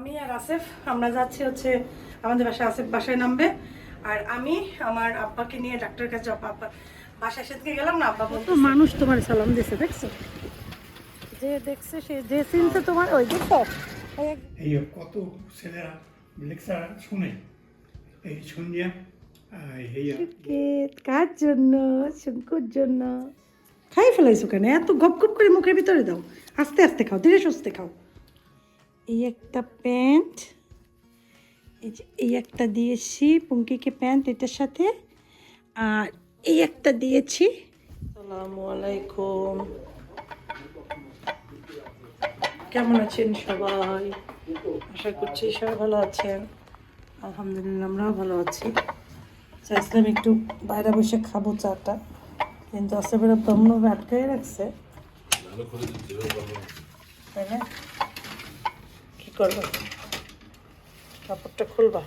আমি আর আসেফ আমরা যাচ্ছি হচ্ছে আমাদের বাসায় আসেফ বাসায় নামবে। আর আমি আমার আব্বাকে নিয়ে ডাক্তারের কাছে যাব। আব্বা বাসায় সেদিকে গেলাম না আব্বা বলতো মানুষ তোমার সালাম দিছে দেখছ? যে দেখছে সে যে চিনছে তোমার ওই দেখো এই কত ছেলেরা লেকচার শুনে? এই শুনিয়া কার জন্য শঙ্কুর জন্য। খাই ফেলাইছো কেন? এত গপ গপ করে মুখের ভিতরে দাও। আস্তে আস্তে খাও ধীরে সুস্থে খাও। এই একটা প্যান্ট, এই যে এই একটা দিয়েছি পুঙ্কিকে প্যান্ট এটার সাথে, আর এই একটা দিয়েছি। আসসালামু আলাইকুম। কেমন আছেন সবাই? আশা করছি সবাই ভালো আছেন। আলহামদুলিল্লাহ আমরাও ভালো আছি। চাইছিলাম একটু বাইরে বসে খাব চাটা, কিন্তু আসলে ব্রহ্ম আটকাই রাখছে। তাই না? করব। কাপড়টা খুলবা।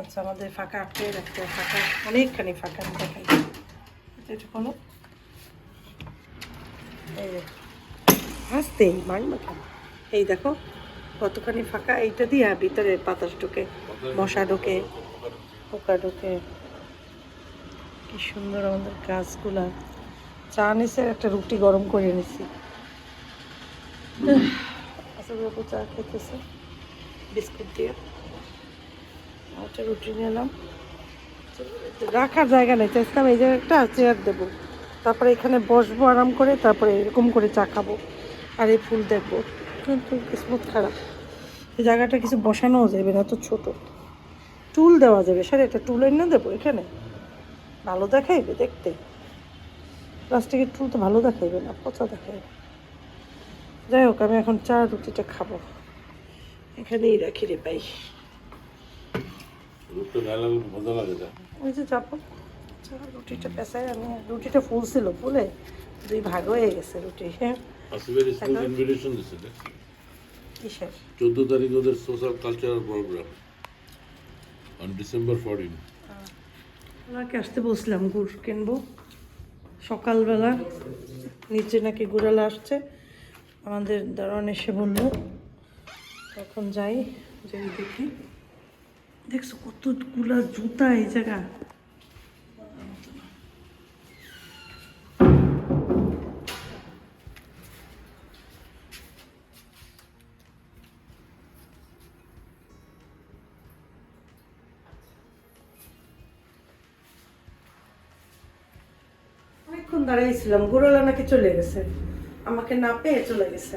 আচ্ছা আমাদের ফাঁকা আটকাই রাখতে ফাঁকা, অনেকখানি ফাঁকা দেখাই। এটা খোলো। এই হাসতেই মারবা কেন এই দেখো, কতখানি ফাঁকা। এইটা দিয়ে ভিতরে বাতাস ঢুকে, মশা ঢোকে, পোকা ঢোকে। কি সুন্দর আমাদের গাছগুলা। চা নিছে, একটা রুটি গরম করে নিছি। বাবু চা খেতেছে। বিস্কুট দিয়ে। একটা রুটি নিলাম। রাখার জায়গা নেই চেষ্টাম এই একটা চেয়ার দেবো। তারপরে এখানে বসবো আরাম করে তারপরে এরকম করে চা খাব আর এই ফুল দেখব। কিন্তু কিসমত খারাপ। এই জায়গাটা কিছু বসানোও যাবে না তো ছোট। টুল দেওয়া যাবে। স্যার এটা টুল এনে দেবো এখানে? ভালো দেখাইবে দেখতে। প্লাস্টিকের টুল তো ভালো দেখাইবে না পচা দেখাইবে। যাই হোক আমি এখন চা রুটিটা খাব। এখানেই রাখি রে লাগে ওই যে যাব চা রুটিটা পেঁচাই আমি রুটিটা ফুল ছিল ফুলে দুই ভাগ হয়ে গেছে রুটি। হ্যাঁ চোদ্দ তারিখ ওদের social cultural programme on December fourteen ওনাকে আসতে বলছিলাম গুড় কিনবো। সকালবেলা নিচে নাকি গুড়ালা আসছে। আমাদের দারোয়ান এসে বলল, তখন যাই যে দেখি। দেখছ কতগুলা জুতা এই জায়গা? অনেকক্ষণ দাঁড়িয়েছিলাম গুড়ালা নাকি চলে গেছে। আমাকে না পেয়ে চলে গেছে।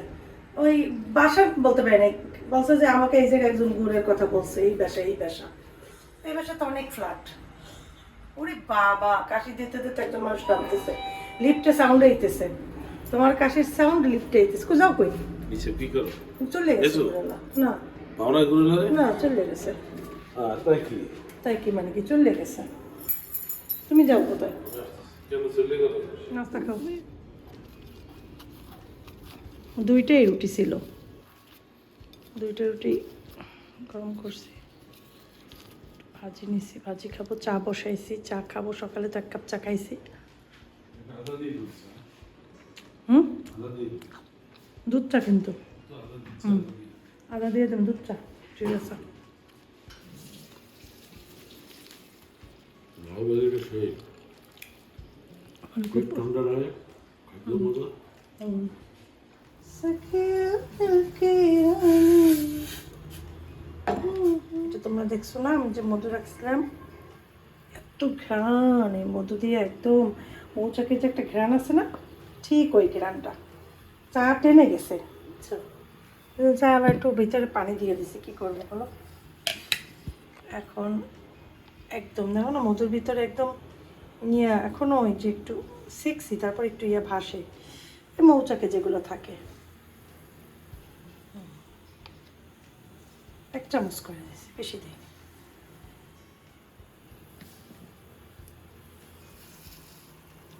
ওই বাসা বলতে পারি নাই বলছে যে আমাকে এই জায়গায় একজন গুড়ের কথা বলছে এই বাসা এই বাসা। এই বাসা তো অনেক ফ্ল্যাট ওরে বাবা কাশি দিতে দিতে একটা মানুষ নামতেছে লিফটে সাউন্ড আইতেছে। তোমার কাশির সাউন্ড লিফটে আইতেছে। কই যাও কই? নিচে কি করো? চলে গেছে না। পাওনা লাগে না চলে গেছে। হ্যাঁ তাই কি? তাই কি মানে কি? চলে গেছে। তুমি যাও কোথায়? কেন চলে গেল? নাস্তা খাও। দুইটাই রুটি ছিল। দুইটা রুটি গরম করছি। ভাজি নিছি ভাজি খাব চা বসাইছি চা খাব সকালে তো এক কাপ চা খাইছি। হুম? দুধ চা কিন্তু। হুম আদা দিয়ে দেন দুধ চা ঠিক আছে। ঠান্ডা রহে এটা তোমরা দেখছ না? আমি যে মধু রাখছিলাম এত ঘ্রাণ এই মধু দিয়ে একদম মৌচাকের যে একটা ঘ্রাণ আছে না ঠিক ওই ঘ্রাণটা। চা টেনে গেছে। আচ্ছা। চা আবার একটু ভিতরে পানি দিয়ে দিছি কি করব বলো? এখন একদম দেখো না মধুর ভিতরে একদম ইয়ে এখনও ওই যে একটু শিখছি তারপর একটু ইয়ে ভাসে। মৌচাকে যেগুলো থাকে হুম। এক চামচ করে দিয়েছি বেশি দিই।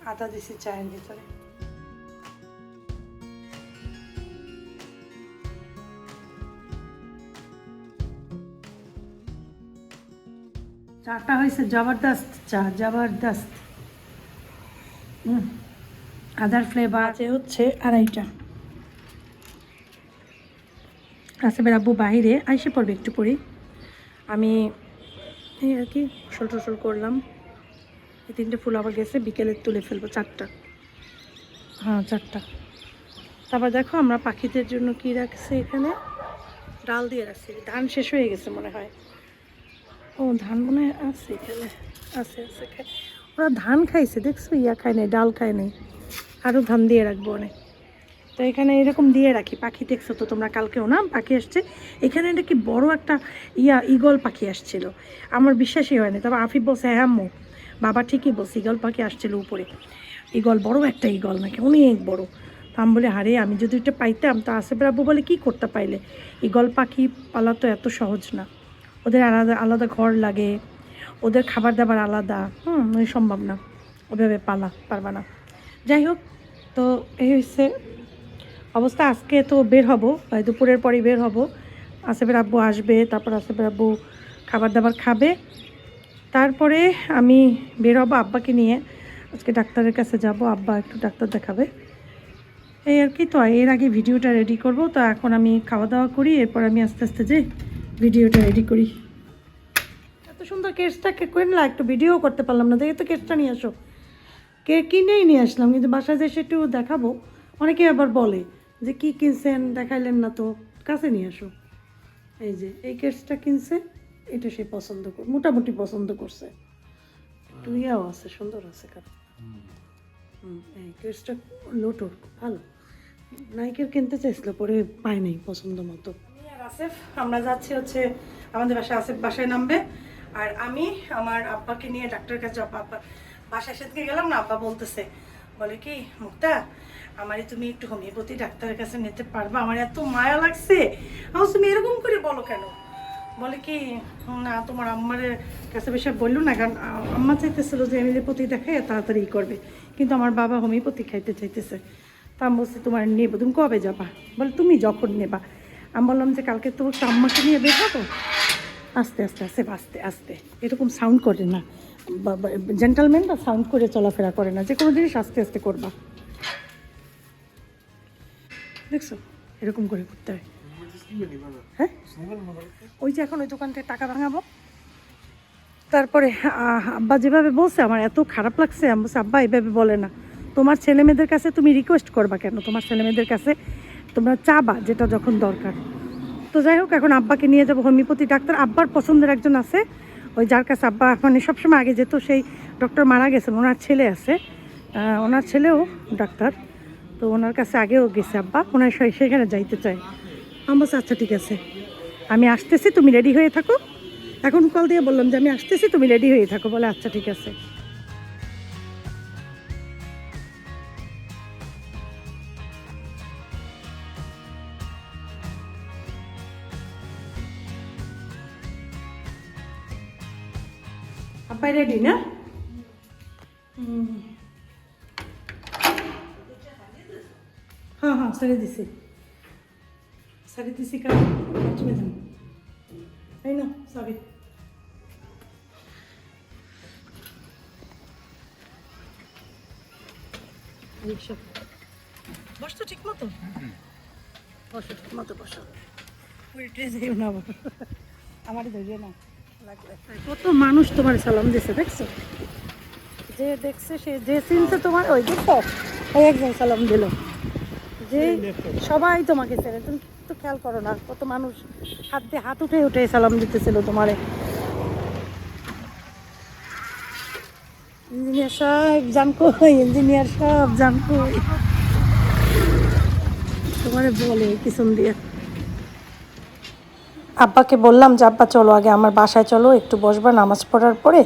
আদা দিছি চায়ের ভিতরে। চাটা হয়েছে জবরদস্ত চা, জবরদস্ত। আদার ফ্লেভার আছে হচ্ছে আড়াইটা। আসিফের আব্বু বাইরে, আইসে পড়বে একটু পরেই। আমি এই আর কি গোসল টসল করলাম। এই তিনটে ফুল আবার গেছে, বিকেলে তুলে ফেলব, চারটা। হ্যাঁ চারটা। তারপর দেখো, আমরা পাখিদের জন্য কি রাখছি এখানে? ডাল দিয়ে রাখছি। ধান শেষ হয়ে গেছে মনে হয়। ও, ধান মনে হয় আছে এখানে। আছে আছে ওরা ধান খাইছে, দেখছ? ইয়া খায় নাই, ডাল খায় নাই। আরও ধান দিয়ে রাখব অনেক। তো এখানে এরকম দিয়ে রাখি। পাখি দেখছ তো তোমরা, কালকেও না? পাখি আসছে। এখানে এটা কি বড় একটা ইয়া ইগল পাখি আসছিল। আমার বিশ্বাসই হয়নি। তবে আফিফ বলছে হ্যাঁ আম্মু। বাবা ঠিকই বলছে ইগল পাখি আসছিল উপরে। ইগল বড় একটা ইগল নাকি? অনেক বড়। আমি বলে হারে আমি যদি এটা পাইতাম, তো আসিফ আব্বু বলে কি করতে পাইলে? ইগল পাখি পালা তো এত সহজ না। ওদের আলাদা আলাদা ঘর লাগে। ওদের খাবার দাবার আলাদা। হুম, ওই সম্ভব না। ওভাবে পালা, পারবা না। যাই হোক, তো এই হচ্ছে অবস্থা আজকে তো বের হব দুপুরের পরেই বের হব। আসিফের আব্বু আসবে, তারপর আসিফের আব্বু খাবার দাবার খাবে। তারপরে আমি বের হব আব্বাকে নিয়ে। আজকে ডাক্তারের কাছে যাব, আব্বা একটু ডাক্তার দেখাবে। এই আর কি, তো এর আগে ভিডিওটা রেডি করব, তো এখন আমি খাওয়া দাওয়া করি, এরপর আমি আস্তে আস্তে যে ভিডিওটা রেডি করি। এত সুন্দর কেসটা কিনলা একটু ভিডিও করতে পারলাম না, দেখে তো কেসটা নিয়ে আসো। কে কিনেই নিয়ে আসলাম, কিন্তু বাসায় যেসে একটু দেখাবো, অনেকে আবার বলে যে কি কিনছেন দেখাইলেন না তো কাছে নিয়ে আসো। এই যে এই কেসটা কিনছে এটা সে পছন্দ কর মোটামুটি পছন্দ করছে। একটু ইয়াও আছে সুন্দর আছে কারণ। হুম। এই কেসটা লোটোর ভালো। নাইকের কিনতে চাইছিল পরে পায় নাই পছন্দ মতো। আর আসিফ আমরা যাচ্ছি হচ্ছে আমাদের বাসায় আসিফ বাসায় নামবে। আর আমি আমার আব্বাকে নিয়ে ডাক্তারের কাছে আব্বা বাসায় সেদিকে গেলাম না আব্বা বলতেছে বলে কি, মুক্তা আমারই তুমি একটু হোমিওপ্যাথি ডাক্তারের কাছে নিতে পারবা? আমার এত মায়া লাগছে। আমার তুমি এরকম করে বলো কেন? বলে কি, না, তোমার আম্মার কাছে বেশি বলল না, কারণ আম্মা চাইতেছিল যে এমিলিপতি দেখাই তাড়াতাড়ি করবে। কিন্তু আমার বাবা হোমিওপ্যাথি খাইতে চাইতেছে। তা আমি বলছি, তোমার নেব তুমি কবে যাবা? বলে, তুমি যখন নেবা। আমি বললাম যে, কালকে তো আম্মাকে নিয়ে বের আস্তে আস্তে আস্তে আস্তে আস্তে। এরকম সাউন্ড করে না। জেন্টালম্যানরা সাউন্ড করে চলাফেরা করে না যে কোনো জিনিস আস্তে আস্তে করবা। দেখছ? এরকম করে করতে হয়। হ্যাঁ? ওই যে এখন ওই দোকান থেকে টাকা ভাঙাবো। তারপরে আব্বা যেভাবে বলছে, আমার এত খারাপ লাগছে। আমি বলছি, আব্বা, এইভাবে বলে না। তোমার ছেলে মেয়েদের কাছে তুমি রিকোয়েস্ট করবা কেন? তোমার ছেলে মেয়েদের কাছে তোমরা চাবা যেটা যখন দরকার। তো যাই হোক, এখন আব্বাকে নিয়ে যাব। হোমিওপ্যাথি ডাক্তার, আব্বার পছন্দের একজন আছে। ওই যার কাছে আব্বা মানে সবসময় আগে যেত, সেই ডক্টর মারা গেছেন ওনার ছেলে আছে। ওনার ছেলেও ডাক্তার। তো ওনার কাছে আগেও গেছে আব্বা, ওনার সেখানে যাইতে চায়। আমি বলছি আচ্ছা ঠিক আছে। আমি আসতেছি, তুমি রেডি হয়ে থাকো। এখন কল দিয়ে বললাম যে, আমি আসতেছি, তুমি রেডি হয়ে থাকো। বলে আচ্ছা ঠিক আছে। আব্বাই রেডি না হ্যাঁ হ্যাঁ ছেড়ে দিছি ছেড়ে দিছি কারণ তুমি যান এই না সরি বসতো ঠিক মতো? বসো ঠিক মতো বসো। উল্টে যেও না। আমারই ধরিয়ে না। কত মানুষ তোমার সালাম দিছে, দেখছ? যে দেখছে সে, যে চিনছে তোমার, ওই দেখো ওই একজন সালাম দিল। যে সবাই তোমাকে চেনে। তুমি তো খেয়াল করো না, কত মানুষ হাত দিয়ে হাত উঠে উঠে সালাম দিতেছিল তোমারে। ইঞ্জিনিয়ার সাহেব জান কই? ইঞ্জিনিয়ার সাহেব জান কই? তোমারে বলে কিসুম দিয়ে। আব্বাকে বললাম যে, আব্বা, চলো আগে আমার বাসায় চলো, একটু বসবা নামাজ পড়ার পরে।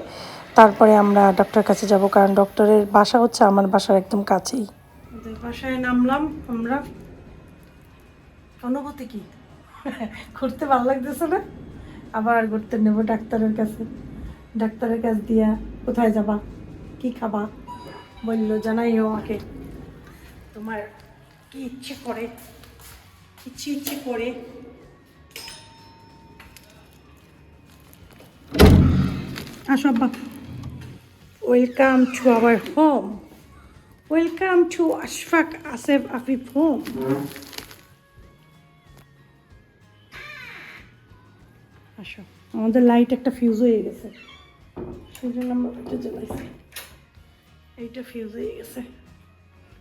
তারপরে আমরা ডক্টরের কাছে যাব, কারণ ডক্টরের বাসা হচ্ছে আমার বাসার একদম কাছেই। বাসায় নামলাম, আমরা। অনুভূতি কি? ঘুরতে ভালো লাগতেছে না? আবার ঘুরতে নেব ডাক্তারের কাছে। ডাক্তারের কাছ দিয়া, কোথায় যাবা? কি খাবা? বলল, জানাইও আমাকে। তোমার কি ইচ্ছে করে? ইচ্ছে ইচ্ছে করে আসো welcome to our home welcome to Ashfaq Asef Afif home আসো, আমাদের লাইট একটা ফিউজ হয়ে গেছে। এটা জ্বালাইছি। এইটা ফিউজ হয়ে গেছে।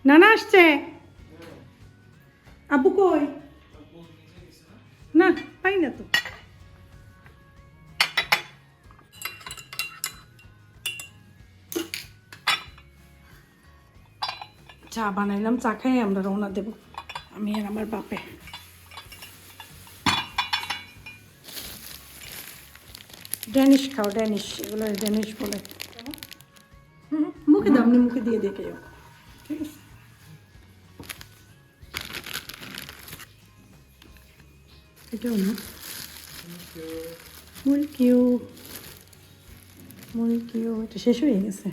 নানা আসছে। আব্বু কই? না, পাই না তো। চা বানাইলাম, চা খাই, আমরা রওনা দেব। আমি আর আমার বাপে। ড্যানিশ খাও ড্যানিশ এগুলো ড্যানিশ বলে। মুখে দাও মুখে দিয়ে দেখে যাও ঠিক আছে? এটাও না? মুলকিউ। মুলকিউ, এটা শেষ হয়ে গেছে?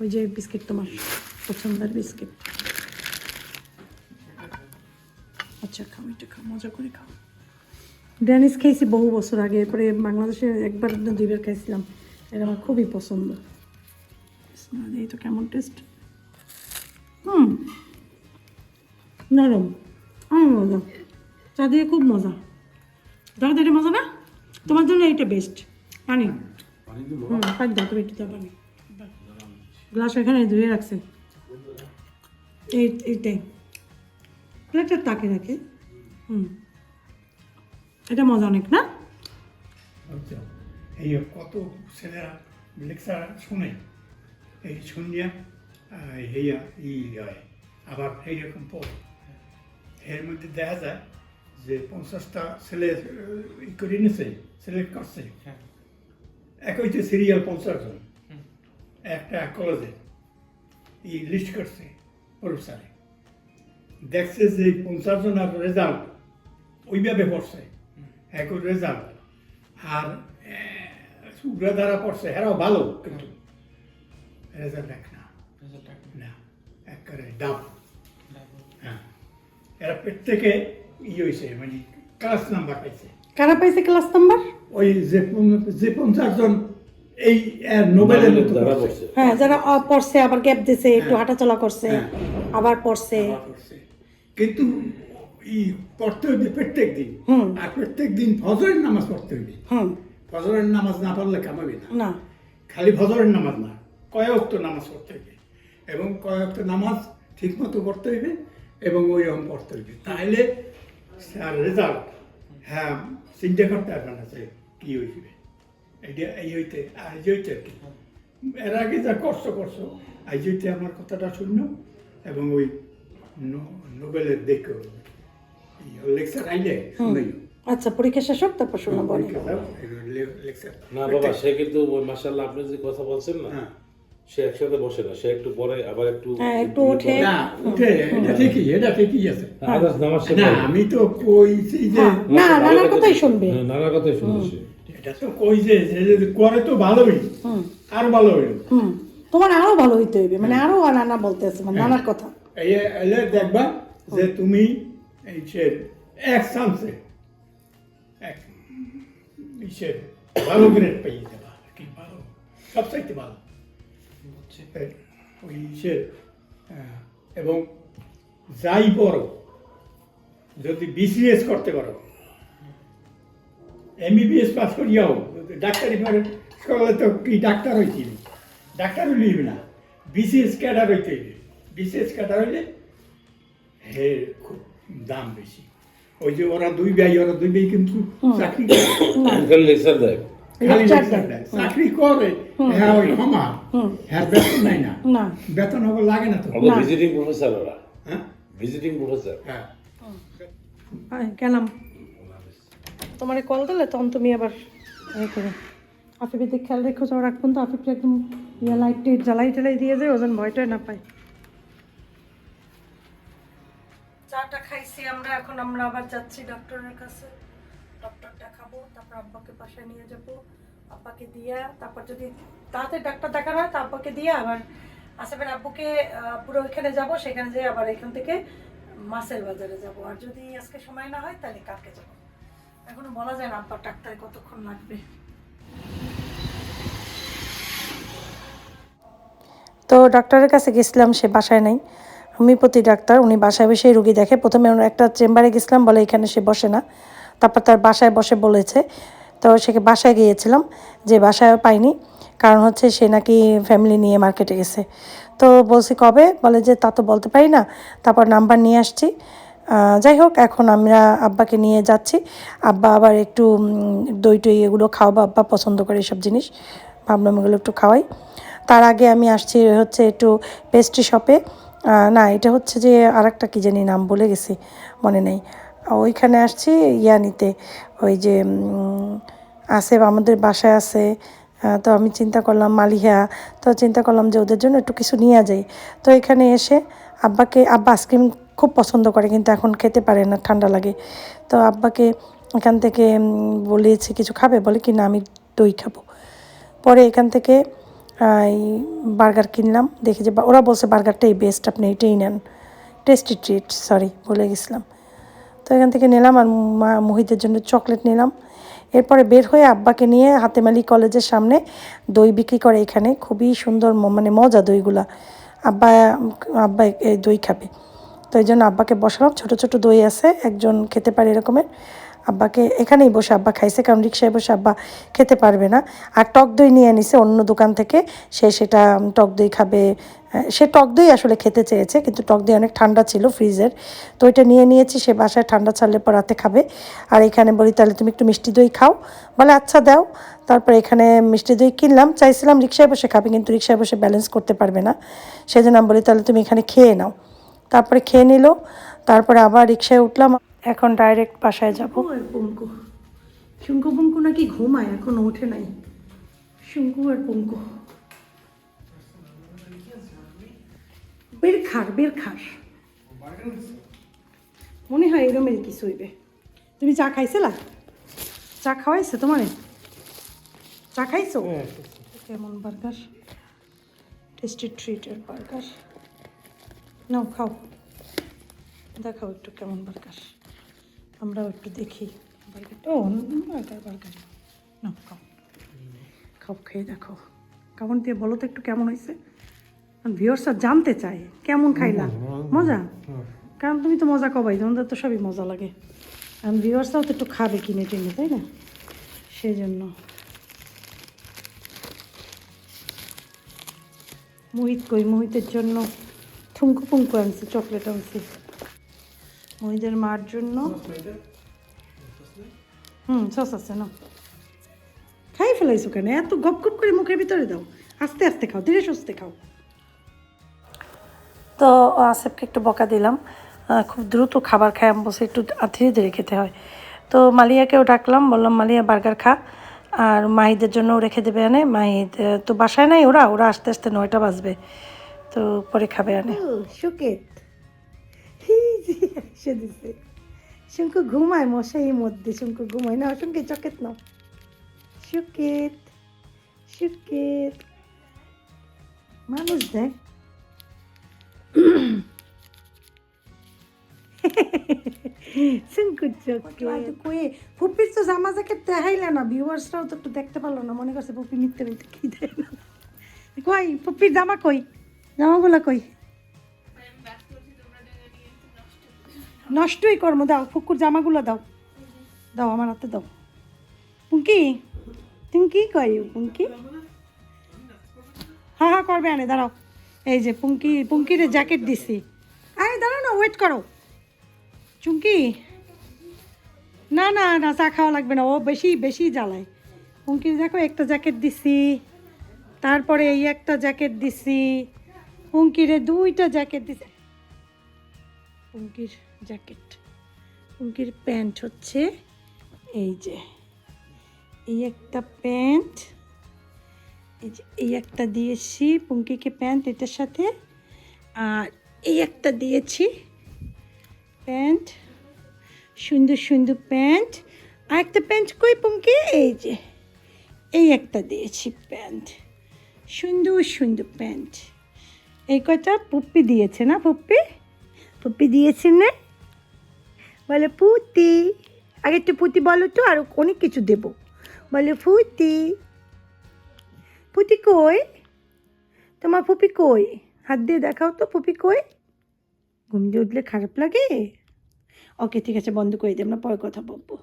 ওই যে বিস্কিট তোমার। পছন্দের বিস্কিট। আচ্ছা খাও এটা খাও মজা করে খাও। ড্যানিস খেয়েছি বহু বছর আগে এরপরে বাংলাদেশে একবার না দুইবার খাইছিলাম। এটা আমার খুবই পছন্দ। এই তো কেমন টেস্ট হুম নরম। আমার মজা। চা দিয়ে খুব মজা। দাও এটা মজা না? তোমার জন্য এইটা বেস্ট পানি। হুম পানি দাও তুমি একটু দাও পানি। গ্লাস এখানে ধুয়ে রাখছে। এই এইটাই। প্লেটের তাকে রাখে। হুম। এটা মজা অনেক না? বুঝছ? এই কত ছেলেরা লেকচার শুনে এই শুনিয়া হেয়া ই হয় আবার এইরকম পড়ে। এর মধ্যে দেখা যায় যে পঞ্চাশটা ছেলে ই করে নিছে সিলেক্ট করছে। একইতে সিরিয়াল পঞ্চাশ জন। একটা কলেজে ই লিস্ট করছে। প্রফেসরে দেখছে যে পঞ্চাশ জনের রেজাল্ট ওইভাবে পড়ছে একই রেজাল্ট আর সুগ্রা দ্বারা পড়ছে এরাও ভালো কিন্তু রেজাল্ট এক না। না। একবারে ডাব হ্যাঁ। এরা প্রত্যেকে ই হয়েছে মানে ক্লাস নাম্বার পাইছে। কারা পাইছে ক্লাস নাম্বার ওই যে যে পঞ্চাশ জন এই এর নোবেলের হ্যাঁ যারা পড়ছে আবার গ্যাপ দিছে একটু হ্যাঁ। হাঁটাচলা করছে। হ্যাঁ। আবার পড়ছে। করছে। কিন্তু ই পড়তে হইবে প্রত্যেক দিন। আর প্রত্যেক দিন ফজরের নামাজ পড়তে হইবে। হুম। ফজরের নামাজ না পড়লে কামাবে না। না। খালি ফজরের নামাজ না কয়েকত নামাজ পড়তে হইবে? এবং কয়েকত নামাজ ঠিক মতো পড়তে হইবে এবং ওই রকম পড়তে হইবে। তাহলে তার রেজাল্ট হ্যাঁ চিন্তা করতে পারবে না যে কী হইবে। এইটা এই হইতে আজ হইতে আর কি। এর আগে যা কষ্ট করছ আজ হইতে আমার কথাটা শুনলো। এবং ওই নোবেলের দেখো লেকচার আইলে শুনাই আচ্ছা পরীক্ষা শেষ হোক তারপর শোনাবো না বাবা সে কিন্তু ওই মাসাল্লাহ আপনি যে কথা বলছেন না হ্যাঁ। সে একসাথে বসে না সে একটু পরে আবার একটু হ্যাঁ, একটু ওঠে। না উঠে এটা ঠিকই এটা ঠিকই আছে। সে না আমি তো কইছি যে হ্যাঁ, না নানার কথাই শুনবে। হ্যাঁ, নানা কথাই শুনছে সে। এটা তো কই যে করে তো ভালোই আরও ভালো হইল। হুম। তোমার আরও ভালো হইতে হইবে মানে আরও নানা বলতেছে মানে নানার কথা। এই এলে দেখবা যে তুমি এই যে এক চান্সে এক ইসে ভালো গ্রেড পেয়ে যাবা কি ভালো? সবচাইতে ভালো। ওই ইসে এবং যাই পড়ো যদি বিসিএস করতে পারো এমবিবিএস পাস করিয়াও ডাক্তারি পরে স্কুলে তো কি ডাক্তার হইছিল? ডাক্তার হইলিবে না। বিসিএস ক্যাডার হইতে বিসিএস ক্যাডার হইলে হে খুব দাম বেশি। ওই যে ওরা দুই ভাই ওরা দুই ভাই কিন্তু চাকরি। চাকরি। করে হ্যাঁ ওই ক্ষমা হ্যাঁ বেতন নাই না। বেতন হবে লাগে না তো। ভিজিটিং প্রফেসর ওরা। হ্যাঁ? ভিজিটিং প্রফেসর হ্যাঁ। গেলাম। তোমার কল দিলে তখন তুমি আবার আফিফের দিকে খেয়াল রেখো যাও রাখুন তো আফিফকে একদম ইয়ে লাইট টিট জ্বালাই টালাই দিয়ে যায় ওজন ভয়টাই না পায়। চাটা খাইছি আমরা, এখন আমরা আবার যাচ্ছি ডক্টরের কাছে। ডক্টর দেখাবো তারপর আব্বাকে বাসায় নিয়ে যাব। আব্বাকে দিয়া, তারপর যদি তাতে ডাক্তার দেখানো হয়, তা আব্বাকে দিয়ে আবার আসেবের আব্বুকে পুরো ওইখানে যাব, সেখানে যেয়ে আবার এখান থেকে মাছের বাজারে যাব। আর যদি আজকে সময় না হয়, তাহলে কালকে যাব। এখনও বলা যায় না আব্বার ডাক্তারে কতক্ষণ লাগবে। তো ডাক্তারের কাছে গেছিলাম, সে বাসায় নাই। হোমিওপ্যাথি ডাক্তার, উনি বাসায় বসেই রুগী দেখে। প্রথমে একটা চেম্বারে গেছিলাম, বলে এখানে সে বসে না। তারপর তার বাসায় বসে বলেছে। তো সে বাসায় গিয়েছিলাম, যে বাসায় পাইনি। কারণ হচ্ছে সে নাকি ফ্যামিলি নিয়ে মার্কেটে গেছে। তো বলছি, কবে? বলে যে, তা তো বলতে পারি না। তারপর নাম্বার নিয়ে আসছি। যাই হোক, এখন আমরা আব্বাকে নিয়ে যাচ্ছি। আব্বা আবার একটু দই টই এগুলো খাওয়াবো, আব্বা পছন্দ করে এসব জিনিস। ভাবলাম এগুলো একটু খাওয়াই। তার আগে আমি আসছি হচ্ছে একটু পেস্ট্রি শপে না, এটা হচ্ছে যে আরেকটা কী জানি নাম বলে গেছি, মনে নেই। ওইখানে আসছি ইয়া নিতে ওই যে আছে, আমাদের বাসায় আছে। তো আমি চিন্তা করলাম, মালিহা, তো চিন্তা করলাম যে ওদের জন্য একটু কিছু নিয়ে যাই। তো এখানে এসে আব্বাকে, আব্বা আইসক্রিম খুব পছন্দ করে, কিন্তু এখন খেতে পারে না, ঠান্ডা লাগে। তো আব্বাকে এখান থেকে বলেছি, কিছু খাবে? বলে, কি না, আমি দই খাব। পরে এখান থেকে বার্গার কিনলাম, দেখি যে ওরা বলছে বার্গারটাই বেস্ট আপনি এটাই নেন। টেস্টি ট্রিট সরি বলে গেছিলাম। তো এখান থেকে নিলাম আর মা, মহিতের জন্য চকলেট নিলাম। এরপরে বের হয়ে আব্বাকে নিয়ে হাতেমালি কলেজের সামনে দই বিক্রি করে এখানে। খুবই সুন্দর মানে মজা দইগুলা। আব্বা আব্বা এই দই খাবে। তো এই জন্য আব্বাকে বসালাম, ছোট ছোট দই আছে, একজন খেতে পারে এরকমের। আব্বাকে এখানেই বসে আব্বা খাইছে, কারণ রিক্সায় বসে আব্বা খেতে পারবে না। আর টক দই নিয়ে নিছে অন্য দোকান থেকে। সে সেটা টক দই খাবে সে টক দই আসলে খেতে চেয়েছে, কিন্তু টক দই অনেক ঠান্ডা ছিল ফ্রিজের। তো ওইটা নিয়ে নিয়েছি, সে বাসায় ঠান্ডা ছাড়লে পর রাতে খাবে। আর এখানে বলি, তাহলে তুমি একটু মিষ্টি দই খাও। বলে আচ্ছা দাও। তারপর এখানে মিষ্টি দই কিনলাম। চাইছিলাম রিক্সায় বসে খাবে, কিন্তু রিক্সায় বসে ব্যালেন্স করতে পারবে না। সেজন্য আমি বলি, তাহলে তুমি এখানে খেয়ে নাও। তারপরে খেয়ে নিল। তারপরে আবার রিক্সায় উঠলাম। এখন ডাইরেক্ট বাসায় যাব। আর পঙ্কু। শুঙ্কু পঙ্কু নাকি ঘুমায় এখন ওঠে নাই। শুঙ্কু আর পঙ্কু। বের খার বের খার। মনে হয় এরমের কিছু হইবে। তুমি চা খাইছিলা? চা খাওয়াইছে তোমার? চা খাইছো। কেমন বার্গার? টেস্টি ট্রিটের বার্গার। নাও খাও। দেখাও একটু কেমন বার্গার। আমরাও একটু দেখি। বার্গারটা ও বার্গার বার্গার নাও খাও। খাও খেয়ে দেখো। কেমন দিয়ে বলো তো একটু কেমন হয়েছে? ভিউয়ার্সরা জানতে চাই কেমন খাইলা? মজা। কারণ তুমি তো মজা কবাই তোমাদের তো সবই মজা লাগে। কারণ ভিউয়ার্সরাও তো একটু খাবে কিনে টেনে তাই না? সেই জন্য। মোহিত কই? মোহিতের জন্য ঠুমকু পুঙ্কু আনছি চকলেট আনছি। মোহিতের মার জন্য। হুম সস আছে না খাই ফেলাইছো কেন? এত গপ গপ করে মুখের ভিতরে দাও। আস্তে আস্তে খাও ধীরে সুস্থে খাও। তো আসেফকে একটু বকা দিলাম। খুব দ্রুত খাবার খাই আমি বসে একটু ধীরে ধীরে খেতে হয়। তো মালিয়াকেও ডাকলাম বললাম মালিয়া বার্গার খা। আর মাহিদের জন্যও রেখে দেবে আনে। মাহিদ তো বাসায় নাই ওরা ওরা আস্তে আস্তে নয়টা বাজবে। তো পরে খাবে আনে। সুকেত এসে দিছে। শঙ্কু ঘুমায় মশাই মধ্যে শঙ্কু ঘুমায়। না শঙ্কে চকেত নাও। সুকেত সুকেত মানুষ দেয় ফুপির তো জামা জ্যাকেট না ভিউয়ার্সরাও তো একটু দেখতে না। মনে করছে কি ফুপির জামা কই? জামাগুলো কই? নষ্টই কর্ম দাও, ফুকুর জামাগুলো দাও। দাও আমার হাতে, দাও। পুঙ্কি, তুমি কি কই পুঙ্কি? হ্যাঁ হ্যাঁ করবে, আনে, দাঁড়াও। এই যে পুঙ্কি, পুঙ্কির জ্যাকেট দিছি। আরে, দাঁড়াও না ওয়েট করো। চুঙ্কি না না না, চা খাওয়া লাগবে না, ও বেশি বেশি জ্বালায়। পুঙ্কির দেখো, একটা জ্যাকেট দিছি। তারপরে এই একটা জ্যাকেট দিছি। পুঙ্কিরে দুইটা জ্যাকেট দিছি। পুঙ্কির জ্যাকেট। পুঙ্কির প্যান্ট হচ্ছে এই যে, এই একটা প্যান্ট, এই যে এই একটা দিয়েছি পুঙ্কিকে প্যান্ট এটার সাথে, আর এই একটা দিয়েছি প্যান্ট, সুন্দর সুন্দর প্যান্ট। আর একটা প্যান্ট কই পুঙ্কি? এই যে, এই একটা দিয়েছি প্যান্ট, সুন্দর সুন্দর প্যান্ট। এই কয়টা? পুপ্পি দিয়েছে না পুপ্পি? পুপ্পি দিয়েছে না? বলে পুতি আগে একটু পুতি বলো তো, আর অনেক কিছু দেব। বলে ফুতি পুতি কই? তোমার ফুপি কই? হাত দিয়ে দেখাও তো, ফুপি কই? ঘুম দিয়ে উঠলে খারাপ লাগে? ওকে, ঠিক আছে, বন্ধ করে দিই, আমরা পরে কথা বলব।